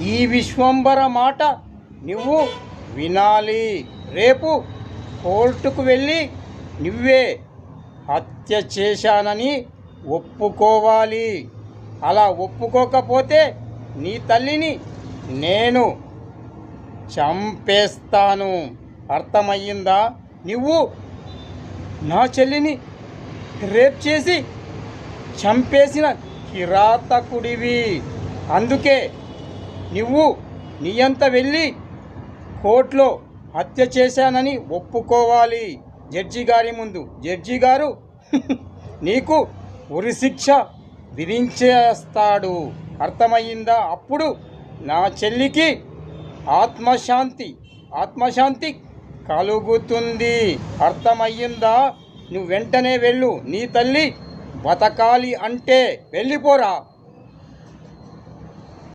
ఈ విశ్వంబర మాట నువ్వు వినాలి. రేపు కోర్టుకు వెళ్ళి నువ్వే హత్య చేశానని ఒప్పుకోవాలి. అలా ఒప్పుకోకపోతే నీ తల్లిని నేను చంపేస్తాను. అర్థమయ్యిందా? నువ్వు నా చెల్లిని రేప్ చేసి చంపేసిన కిరాతకుడివి. అందుకే నువ్వు నీయంత వెళ్ళి కోర్టులో హత్య చేశానని ఒప్పుకోవాలి జడ్జి గారి ముందు. జడ్జి గారు నీకు ఉరిశిక్ష విధించేస్తాడు. అర్థమయ్యిందా? అప్పుడు నా చెల్లికి ఆత్మశాంతి ఆత్మశాంతి కలుగుతుంది. అర్థమయ్యిందా? నువ్వు వెంటనే వెళ్ళు. నీ తల్లి బతకాలి అంటే వెళ్ళిపోరా.